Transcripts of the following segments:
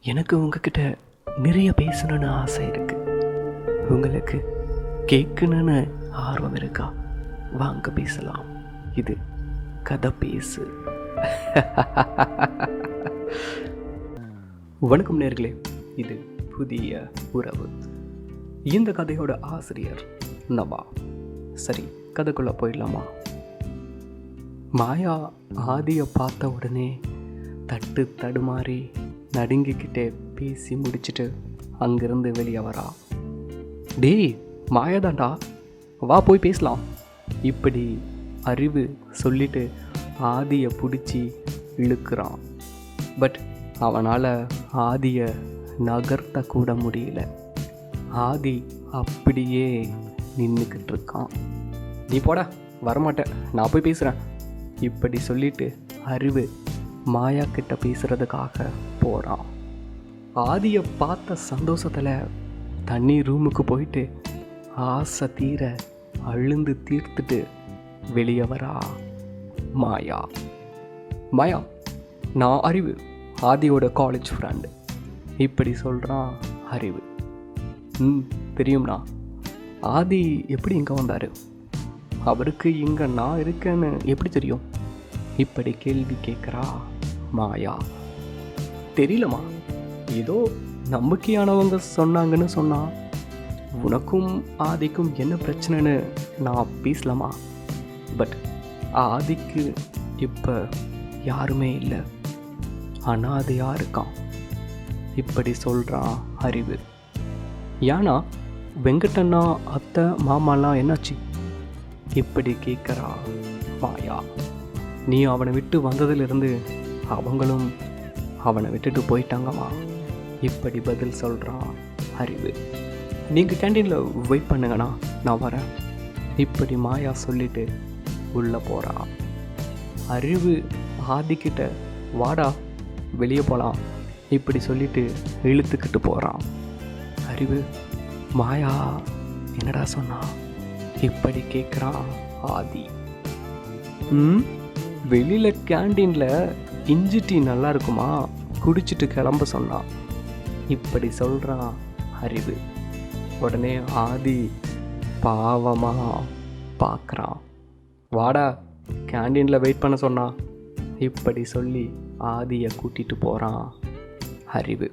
எனக்கு உங்ககிட்ட நிறைய பேசணும்னு ஆசை இருக்கு. உங்களுக்கு கேட்கணும்னு ஆர்வம் இருக்கா? வாங்க பேசலாம். இது கதை பேசு. வணக்கம் நேர்களே. இது புதிய உறவு. இந்த கதையோட ஆசிரியர் நவா. சரி கதைக்குள்ள போயிடலாமா? மாயா ஆதியை பார்த்த உடனே தட்டு தடுமாறி நடுங்கிக்கிட்டே பேசி முடிச்சிட்டு அங்கிருந்து வெளியே வரா. டேய் மாயாதாண்டா. வா போய் பேசலாம். இப்படி அறிவு சொல்லிட்டு ஆதியை பிடிச்சி இழுக்கிறான். பட் அவனால் ஆதியை நகர்த்த கூட முடியல. ஆதி அப்படியே நின்றுக்கிட்டு இருக்கான் நீ போடா வரமாட்டேன் நான் போய் பேசுகிறேன் இப்படி சொல்லிட்டு அறிவு மாயா கிட்ட பேசுறதுக்காக போகிறான் ஆதியை பார்த்த சந்தோஷத்தில் தண்ணி ரூமுக்கு போயிட்டு ஆசை தீர அழுந்து தீர்த்துட்டு வெளியே வரா. மாயா. மாயா நான் அறிவு ஆதியோட காலேஜ் ஃப்ரெண்டு இப்படி சொல்கிறான் அறிவு. ம் தெரியும்ண்ணா ஆதி எப்படி இங்கே வந்தார்? அவருக்கு இங்கே நான் இருக்கேன்னு எப்படி தெரியும்? இப்படி கேள்வி கேட்குறா மாயா. தெரியலம்மா ஏதோ நம்பிக்கையானவங்க சொன்னாங்கன்னு சொன்னால் உனக்கும் ஆதிக்கும் என்ன பிரச்சனைன்னு நான் பேசலாமா? பட் ஆதிக்கு இப்போ யாருமே இல்லை. அனாதையாக இருக்கான். இப்படி சொல்கிறான் அறிவு. ஏன்னா வெங்கடண்ணா அத்தை மாமாலாம் என்னாச்சு? இப்படி கேட்குறா மாயா நீ அவனை விட்டு வந்ததிலிருந்து அவங்களும் அவனை விட்டுட்டு போயிட்டாங்கம்மா. இப்படி பதில் சொல்கிறான் அறிவு. நீங்கள் கேண்டீனில் வெயிட் பண்ணுங்கண்ணா நான் வரேன். இப்படி மாயா சொல்லிட்டு உள்ளே போகிறான் அறிவு ஆதிக்கிட்ட வாடா வெளியே போகலாம் இப்படி சொல்லிட்டு இழுத்துக்கிட்டு போகிறான் அறிவு மாயா என்னடா சொன்னா? இப்படி கேட்குறான் ஆதி. ம்? வெளியில் கேண்டீனில் இஞ்சி டீ நல்லா இருக்குமா குடிச்சிட்டு கிளம்ப சொன்னான் இப்படி சொல்கிறான் அறிவு உடனே ஆதி பாவமாக பார்க்குறான் வாடா கேண்டீனில் வெயிட் பண்ண சொன்னான் இப்படி சொல்லி ஆதியை கூட்டிகிட்டு போகிறான் அறிவு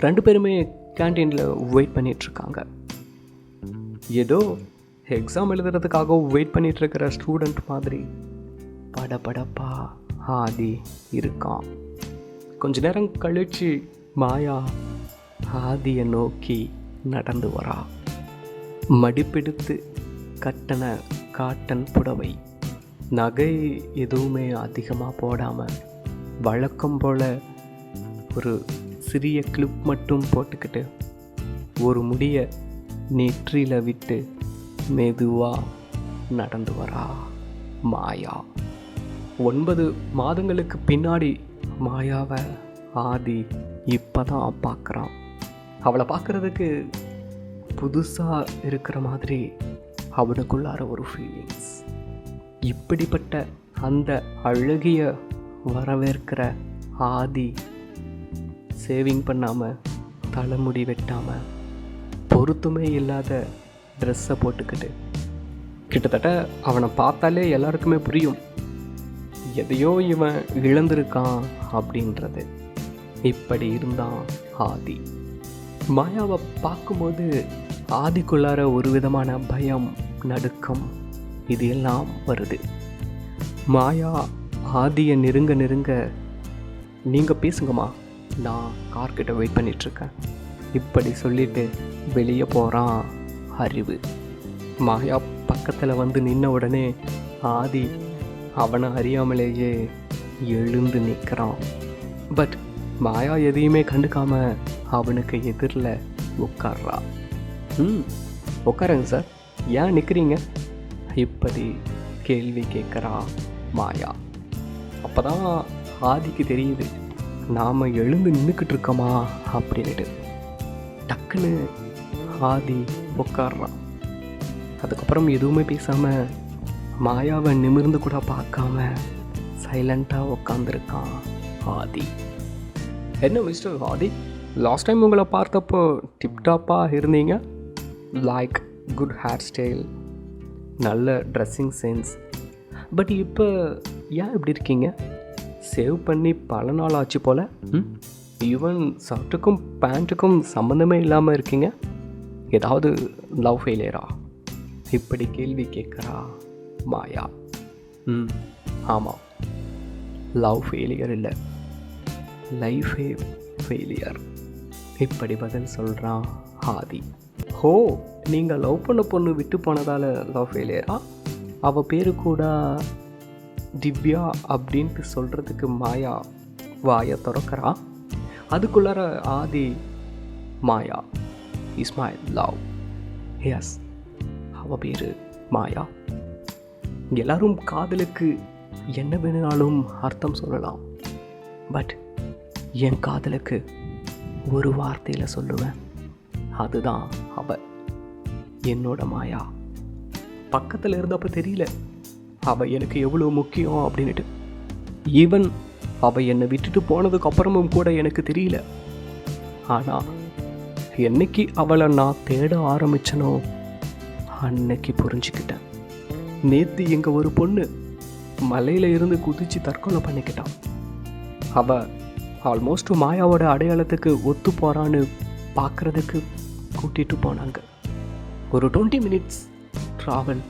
ரெண்டு பேருமே கேண்டீனில் வெயிட் பண்ணிகிட்ருக்காங்க ஏதோ எக்ஸாம் எழுதுறதுக்காக வெயிட் பண்ணிகிட்ருக்கிற ஸ்டூடெண்ட் மாதிரி படபடப்பா ஆதி இருக்கான் கொஞ்ச நேரம் கழிச்சு மாயா ஆதியை நோக்கி நடந்து வரா. மடிப்பெடுத்து கட்டண காட்டன் புடவை. நகை எதுவுமே அதிகமாக போடாமல் வழக்கம் போல் ஒரு சிறிய கிளிப் மட்டும் போட்டுக்கிட்டு ஒரு முடிய நெற்றியில் விட்டு மெதுவாக நடந்து வரா மாயா. ஒன்பது மாதங்களுக்கு பின்னாடி மாயாவை ஆதி இப்போ தான் பார்க்குறான். அவளை பார்க்குறதுக்கு புதுசாக இருக்கிற மாதிரி அவனுக்குள்ளார ஒரு ஃபீலிங்ஸ் இப்படிப்பட்ட அந்த அழகிய வரவேற்கிற ஆதி சேவிங் பண்ணாமல் தலைமுடி வெட்டாமல் பொருத்துமே இல்லாத ட்ரெஸ்ஸை போட்டுக்கிட்டு கிட்டத்தட்ட அவனை பார்த்தாலே எல்லாருக்குமே புரியும். எதையோ இவன் இழந்திருக்கான் அப்படின்றது. இப்படி இருந்தான் ஆதி. மாயாவை பார்க்கும்போது ஆதிக்குள்ளார ஒரு விதமான பயம் நடுக்கம் இது எல்லாம் வருது. மாயா ஆதியை நெருங்க நெருங்க நீங்கள் பேசுங்கம்மா நான் கார்கிட்ட வெயிட் பண்ணிகிட்ருக்கேன் இப்படி சொல்லிட்டு வெளியே போகிறான் அறிவு. மாயா பக்கத்தில் வந்து நின்ன உடனே ஆதி அவனை அறியாமலேயே எழுந்து நிற்கிறான். பட் மாயா எதையுமே கண்டுக்காம அவனுக்கு எதிரில் உட்கார்றா. ம் உட்காருங்க சார். ஏன் நிற்கிறீங்க? இப்படி கேள்வி கேட்குறா மாயா. அப்போ தான் ஆதிக்கு தெரியுது. நாம் எழுந்து நின்றுக்கிட்டு இருக்கோமா? அப்படின்ட்டு டக்குன்னு ஆதி உட்கார்றான் அதுக்கப்புறம் எதுவுமே பேசாமல் மாயாவை நிமிர்ந்து கூட பார்க்காம சைலண்ட்டாக உட்காந்துருக்கான் ஆதி. என்ன மிஸ்டர் ஆதி? லாஸ்ட் டைம் உங்களை பார்த்தப்போ டிப்டாப்பாக இருந்தீங்க? லைக் குட் ஹேர் ஸ்டைல் நல்ல ட்ரெஸ்ஸிங் சென்ஸ் பட் இப்போ ஏன் இப்படி இருக்கீங்க? சேவ் பண்ணி பல நாள் ஆச்சு போல். ஈவன் ஷர்ட்டுக்கும் பேண்ட்டுக்கும் சம்மந்தமே இல்லாமல் இருக்கீங்க. ஏதாவது லவ் ஃபெயிலியரா இப்படி கேள்வி கேட்குறா? மாயா. ம். ஆமாம் லவ் ஃபெயிலியர் இல்லை. லைஃபே ஃபெயிலியர் இப்படி பதில் சொல்கிறான் ஆதி. ஹோ நீங்கள் லவ் பண்ண பொண்ணு விட்டு போனதால் லவ் ஃபெயிலியரா அவள் பேரு கூட திவ்யா அப்படின்ட்டு சொல்கிறதுக்கு மாயா வாயை திறக்கிறா? அதுக்குள்ளார Adhi Maya. Is my love yes அவ பேர் மாயா. எல்லாரும் காதலுக்கு என்ன வேணுனாலும் அர்த்தம் சொல்லலாம். பட் என் காதலுக்கு ஒரு வார்த்தையில் சொல்லுவேன். அதுதான் அவ. என்னோட மாயா. பக்கத்தில் இருந்தப்ப தெரியல. அவ எனக்கு எவ்வளோ முக்கியம் அப்படின்ட்டு ஈவன் அவ என்னை விட்டுட்டு போனதுக்கு அப்புறமும் கூட எனக்கு தெரியல. ஆனால் என்னைக்கு அவளை நான் தேட ஆரம்பிச்சனோ அன்னைக்கு புரிஞ்சுக்கிட்டேன். நேத்து எங்க ஒரு பொண்ணு மலையில இருந்து குதிச்சு தற்கொலை பண்ணிக்கிட்டான். அவ ஆல்மோஸ்ட் மாயாவோட அடையாளத்துக்கு ஒத்து போறான்னு பார்க்கறதுக்கு கூட்டிட்டு போனாங்க. ஒரு டுவெண்ட்டி மினிட்ஸ் ட்ராவல்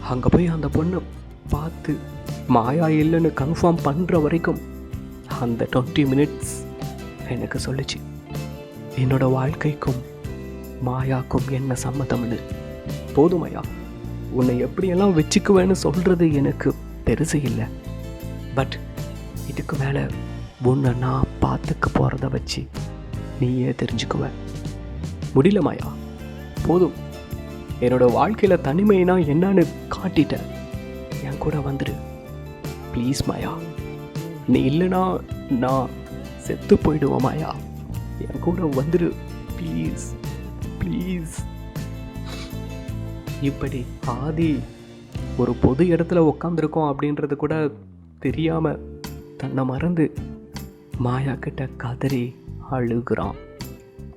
அங்கே போய் அந்த பொண்ணை பார்த்து மாயா இல்லைன்னு கன்ஃபார்ம் பண்ணுற வரைக்கும் அந்த டுவெண்ட்டி மினிட்ஸ் எனக்கு சொல்லுச்சு. என்னோட வாழ்க்கைக்கும் மாயாக்கும் என்ன சம்மதம்னு போதுமையா உன்னை எப்படியெல்லாம் வச்சுக்குவேன்னு சொல்கிறது எனக்கு பெருசு இல்லை. பட் இதுக்கு மேலே உன்னை நான் பார்த்துக்க போகிறத வச்சு நீயே தெரிஞ்சுக்குவ. முடியல மாயா. போதும். என்னோடய வாழ்க்கையில் தனிமைனா என்னன்னு காட்டிட்டேன் என் கூட வந்துடு ப்ளீஸ் மாயா. நீ இல்லைனா நான் செத்து போயிடுவோம் மாயா. என் கூட வந்துடு ப்ளீஸ் ப்ளீஸ் இப்படி ஆதி ஒரு பொது இடத்துல உட்காந்துருக்கோம் அப்படின்றது கூட தெரியாமல் தன்னை மறந்து மாயா கிட்ட கதறி அழுகிறான்.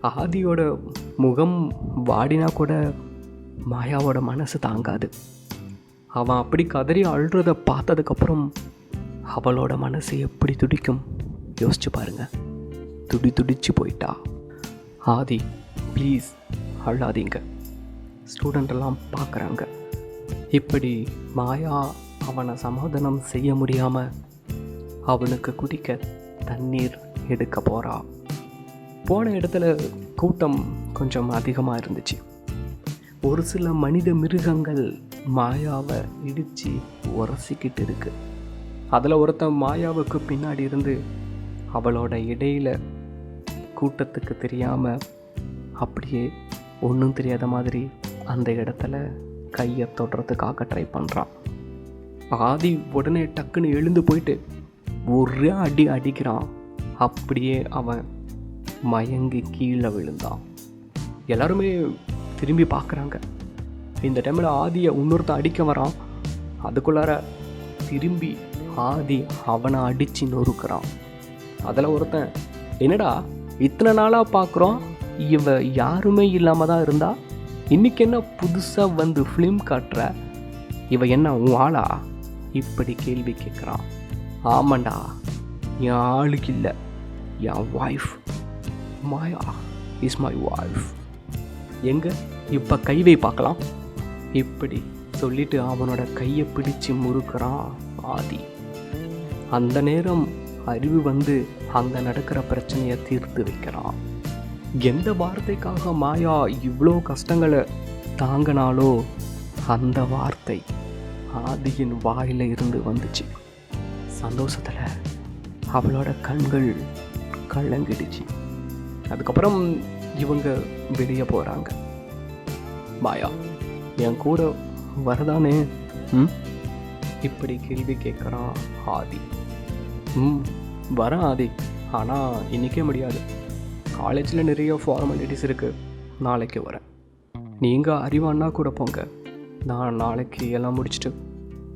ஆதியோட முகம் வாடினா கூட மாயாவோட மனசு தாங்காது. அவன் அப்படி கதறி அழுறத பார்த்ததுக்கப்புறம் அவளோட மனசு எப்படி துடிக்கும் யோசிச்சு பாருங்க. துடி துடிச்சு போயிட்டா. ஆதி ப்ளீஸ் அழாதீங்க. ஸ்டூடெண்ட்டெல்லாம் பார்க்குறாங்க. இப்படி மாயா அவனை சமாதானம் செய்ய முடியாமல் அவனுக்கு குடிக்க தண்ணீர் எடுக்க போகிறா போன இடத்துல கூட்டம் கொஞ்சம் அதிகமாக இருந்துச்சு. ஒரு சில மனித மிருகங்கள் மாயாவை இடித்து உரசிக்கிட்டு இருக்கு. அதில் ஒருத்தன் மாயாவுக்கு பின்னாடி இருந்து அவளோட இடையில கூட்டத்துக்கு தெரியாமல் அப்படியே ஒன்றும் தெரியாத மாதிரி அந்த இடத்துல கையை தொடுறதுக்காக ட்ரை பண்ணுறான் ஆதி உடனே டக்குன்னு எழுந்து போயிட்டு ஒரே அடி அடிக்கிறான். அப்படியே அவன் மயங்கி கீழே விழுந்தான். எல்லாருமே திரும்பி பார்க்குறாங்க. இந்த டைமில் ஆதியை இன்னொருத்தன் அடிக்க வரான். அதுக்குள்ளார திரும்பி ஆதி அவனை அடித்து நொறுக்கிறான். அதில் ஒருத்தன் என்னடா இத்தனை நாளாக பார்க்குறோம்? இவ யாருமே இல்லாமல் தான் இருந்தா? இன்னைக்கு என்ன புதுசாக வந்து ஃபிலிம் காட்டுற? இவ என்ன உன் ஆளா? இப்படி கேள்வி கேட்குறான் ஆமாண்டா என் ஆளுக்கு இல்லை. என் wife Maya is my wife எங்கே? இப்போ கைவை பார்க்கலாம். இப்படி சொல்லிட்டு அவனோட கையை பிடிச்சு முறுக்கிறான் ஆதி. அந்த நேரம் அறிவு வந்து அங்கே நடக்கிற பிரச்சனையை தீர்த்து வைக்கிறான். எந்த வார்த்தைக்காக மாயா இவ்வளோ கஷ்டங்களை தாங்கினாலோ அந்த வார்த்தை ஆதியின் வாயில் இருந்து வந்துச்சு. சந்தோஷத்தில் அவளோட கண்கள் கள்ளங்கிடுச்சு அதுக்கப்புறம் இவங்க வெளியே போகிறாங்க மாயா என் கூட வரதானே? ம்? இப்படி கேள்வி கேட்குறான் ஆதி. ம் வரேன் ஆதி. ஆனால் இன்றைக்கே முடியாது. காலேஜில் நிறைய ஃபார்மாலிட்டிஸ் இருக்குது நாளைக்கு வரேன். நீங்கள் அறிவானா கூட போங்க. நான் நாளைக்கு எல்லாம் முடிச்சுட்டு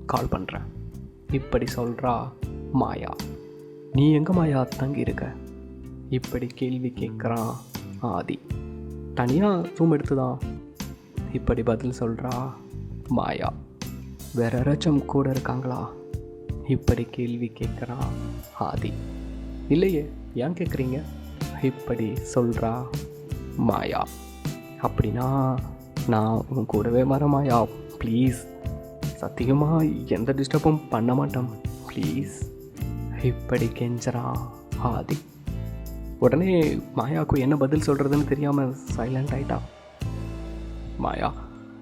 கால் பண்ணுறேன் இப்படி சொல்கிறா மாயா. நீ எங்கே மாயா தங்கி இருக்க? இப்படி கேள்வி கேட்குறான் ஆதி. தனியாக ரூம் எடுத்துதான். இப்படி பதில் சொல்கிறா மாயா. வேற யாராச்சும் கூட இருக்காங்களா? இப்படி கேள்வி கேட்குறான் ஆதி. இல்லையே ஏன் கேட்குறீங்க இப்படி சொல்கிறா மாயா அப்படின்னா நான் உன் கூடவே வர மாயா. ப்ளீஸ் சத்தியமாக எந்த டிஸ்டர்பும் பண்ண மாட்டேன். ப்ளீஸ் இப்படி கெஞ்சரா ஆதி. உடனே மாயாவுக்கு என்ன பதில் சொல்கிறதுன்னு தெரியாமல் சைலண்ட் ஆயிட்டா. மாயா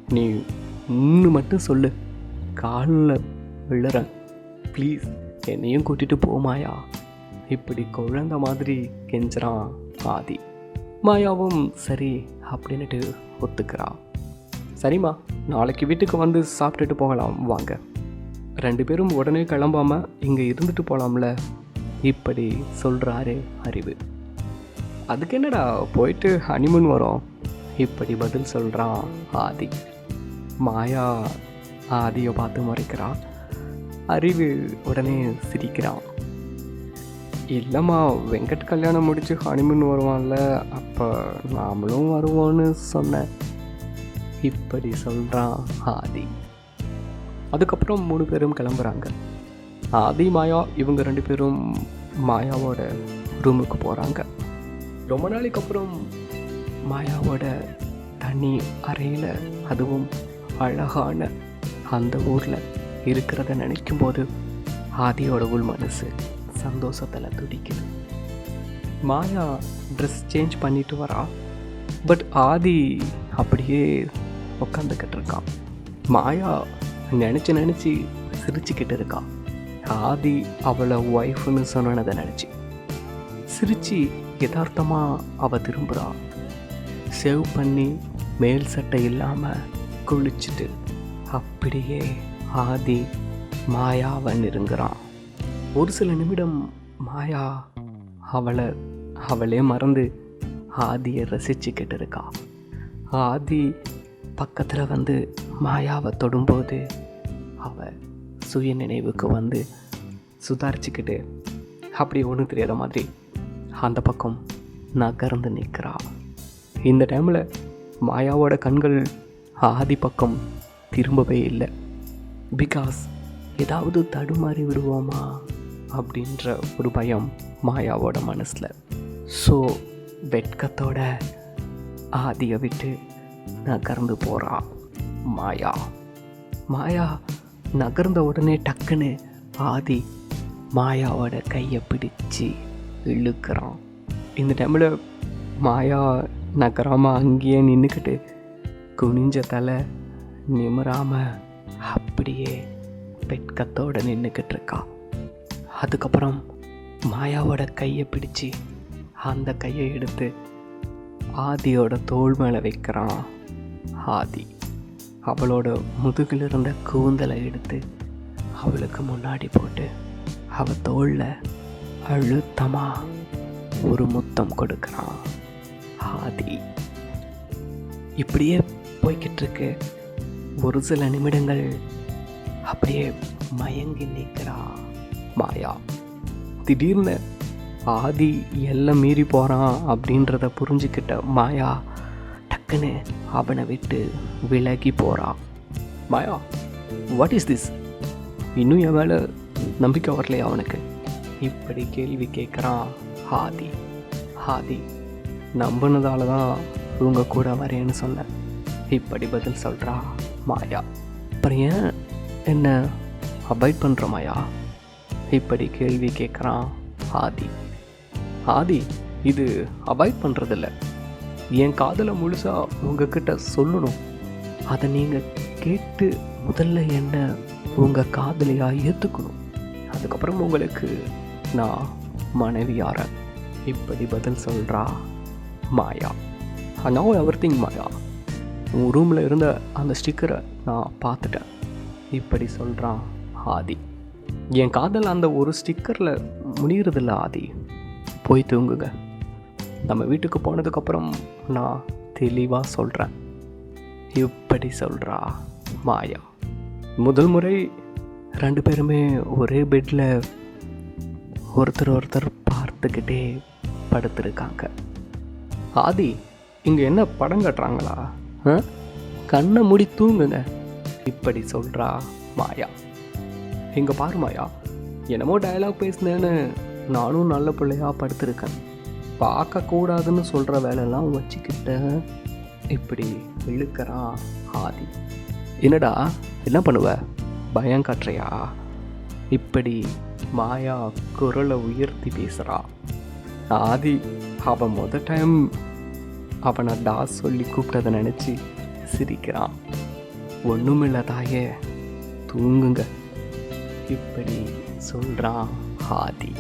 நீ ஒன்று மட்டும் சொல்லு. காலில் விழுறேன். ப்ளீஸ் என்னையும் கூட்டிகிட்டு போ மாயா. இப்படி குழந்த மாதிரி கெஞ்சுறான் ஆதி மாயாவும் சரி அப்படின்னுட்டு ஒத்துக்கிறா. சரிம்மா நாளைக்கு வீட்டுக்கு வந்து சாப்பிட்டுட்டு போகலாம் வாங்க. ரெண்டு பேரும் உடனே கிளம்பாமல் இங்கே இருந்துட்டு போகலாம்ல இப்படி சொல்கிறாரு அறிவு. அதுக்கு என்னடா போயிட்டு ஹனிமூன் வரும்? இப்படி பதில் சொல்கிறான் ஆதி. மாயா ஆதியை பார்த்து மறைக்கிறா. அறிவு உடனே சிரிக்கிறான். இல்லைம்மா வெங்கட் கல்யாணம் முடித்து ஹனிமூன் வருவான்ல அப்போ நாமளும் வருவோன்னு சொன்னேன். இப்படி சொல்கிறான் ஆதி. அதுக்கப்புறம் மூணு பேரும் கிளம்புறாங்க. ஆதி மாயா இவங்க ரெண்டு பேரும் மாயாவோட ரூமுக்கு போகிறாங்க ரொம்ப நாளைக்கு அப்புறம் மாயாவோட தனி அறையில் அதுவும் அழகான அந்த ஊரில் இருக்கிறத நினைக்கும் போது ஆதியோட உள் மனசு சந்தோஷத்தில் துடிக்குது. மாயா ட்ரெஸ் சேஞ்ச் பண்ணிட்டு வரா. பட் ஆதி அப்படியே உட்காந்துக்கிட்டு இருக்கான் மாயா நினச்சி நினச்சி சிரிச்சுக்கிட்டு இருக்கா. ஆதி அவளை ஒய்ஃப்னு சொன்னதை நினச்சி. சிரிச்சு யதார்த்தமாக அவ திரும்புகிறா சேவ் பண்ணி மேல் சட்டை இல்லாமல் குளிச்சுட்டு அப்படியே ஆதி மாயாவை நெருங்குறான் ஒரு சில நிமிடம் மாயா அவளை அவளே மறந்து ஆதியை ரசிச்சுக்கிட்டு இருக்கா ஆதி பக்கத்தில் வந்து மாயாவை தொடும்போது அவ சுய நினைவுக்கு வந்து சுதாரிச்சுக்கிட்டு அப்படி ஒன்றும் தெரியாத மாதிரி அந்த பக்கம் நகர்ந்து நிற்கிறா இந்த டைமில் மாயாவோட கண்கள் ஆதி பக்கம் திரும்பவே இல்லை. பிகாஸ் ஏதாவது தடுமாறி விடுவோமா? அப்படின்ற ஒரு பயம் மாயாவோட மனசில். ஸோ வெட்கத்தோட ஆதியை விட்டு நகர்ந்து போகிறா மாயா. மாயா நகர்ந்த உடனே டக்குன்னு ஆதி மாயாவோட கையை பிடிச்சு இழுக்கிறான். இந்த டைமில் மாயா நகராமல் அங்கேயே நின்றுக்கிட்டு குனிஞ்ச தலை நிமிராமல் அப்படியே வெட்கத்தோடு நின்றுக்கிட்டு இருக்கா. அதுக்கப்புறம் மாயாவோட கையை பிடிச்சி அந்த கையை எடுத்து ஆதியோட தோள் மேலே வைக்கிறான் ஆதி. அவளோட முதுகில் இருந்த கூந்தலை எடுத்து அவளுக்கு முன்னாடி போட்டு அவள் தோளில் அழுத்தமாக ஒரு முத்தம் கொடுக்குறான் ஆதி. இப்படியே போய்கிட்டுருக்கு ஒரு சில நிமிடங்கள் அப்படியே மயங்கி நிற்கிறான். மாயா. திடீர்னு ஆதி எல்லாம் மீறி போகிறான் அப்படின்றத புரிஞ்சுக்கிட்ட மாயா டக்குன்னு அவனை விட்டு விலகி போகிறா மாயா வாட் இஸ் திஸ் இன்னும் என் மேலே நம்பிக்கை வரலையா அவனுக்கு? இப்படி கேள்வி கேட்குறான் ஆதி. ஆதி நம்பினதால தான் இவங்க கூட வரேன்னு சொன்னேன். இப்படி பதில் சொல்கிறா மாயா. அப்புறம் ஏன் என்ன அவாய்ட் பண்ணுற மாயா? இப்படி கேள்வி கேட்குறான் ஆதி. ஆதி இது அவாய்ட் பண்ணுறதில்ல என் காதலை முழுசாக உங்ககிட்ட சொல்லணும். அதை நீங்கள் கேட்டு முதல்ல என்ன உங்கள் காதலியாக ஏற்றுக்கணும் அதுக்கப்புறம் உங்களுக்கு நான் மனைவியார இப்படி பதில் சொல்கிறா மாயா. நோ எவர் திங் மாயா. உன் ரூமில் இருந்த அந்த ஸ்டிக்கரை நான் பார்த்துட்டேன். இப்படி சொல்கிறான் ஆதி. என் காதல் அந்த ஒரு ஸ்டிக்கரில் முடிகிறதில்ல ஆதி. போய் தூங்குங்க. நம்ம வீட்டுக்கு போனதுக்கப்புறம் நான் தெளிவாக சொல்கிறேன் இப்படி சொல்கிறா மாயா. முதல் முறை ரெண்டு பேருமே ஒரே பெட்டில் ஒருத்தர் ஒருத்தர் பார்த்துக்கிட்டே படுத்துருக்காங்க. ஆதி இங்கே என்ன படம் கட்டுறாங்களா? ஆ? கண்ணை முடி தூங்குங்க. இப்படி சொல்கிறா மாயா. இங்கே பாருமாயா. என்னமோ டயலாக் பேசினேன்னு நானும் நல்ல பிள்ளையா படுத்திருக்கேன். பார்க்கக்கூடாதுன்னு சொல்கிற வேலையெல்லாம் வச்சுக்கிட்ட இப்படி இழுக்கிறான் ஆதி. என்னடா என்ன பண்ணுவ? பயம் காட்டுறியா? இப்படி மாயா குரலை உயர்த்தி பேசுகிறா ஆதி அவன் முத டைம் அவனை டாஸ் சொல்லி கூப்பிட்டதை நினச்சி சிரிக்கிறான். ஒன்றுமில்ல தாயே தூங்குங்க. இப்படி சொல்கிறான் ஹாதி.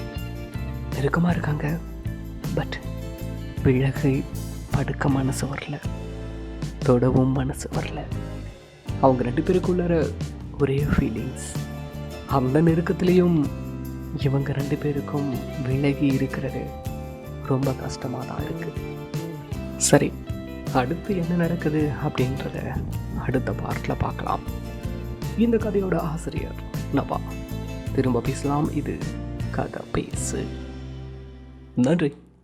நெருக்கமாக இருக்காங்க பட் விலகை படுக்க மனசு வரல தொடவும் மனசு வரல. அவங்க ரெண்டு பேருக்குள்ளார ஒரே ஃபீலிங்ஸ் அந்த நெருக்கத்துலேயும் இவங்க ரெண்டு பேருக்கும் விலகி இருக்கிறது ரொம்ப கஷ்டமாக தான் இருக்குது சரி அடுத்து என்ன நடக்குது அப்படின்றத அடுத்த பார்ட்டில் பார்க்கலாம். இந்த கதையோட ஆசிரியர் நபா திரும்ப பேசலாம். இது கதை பேசு. நன்றி.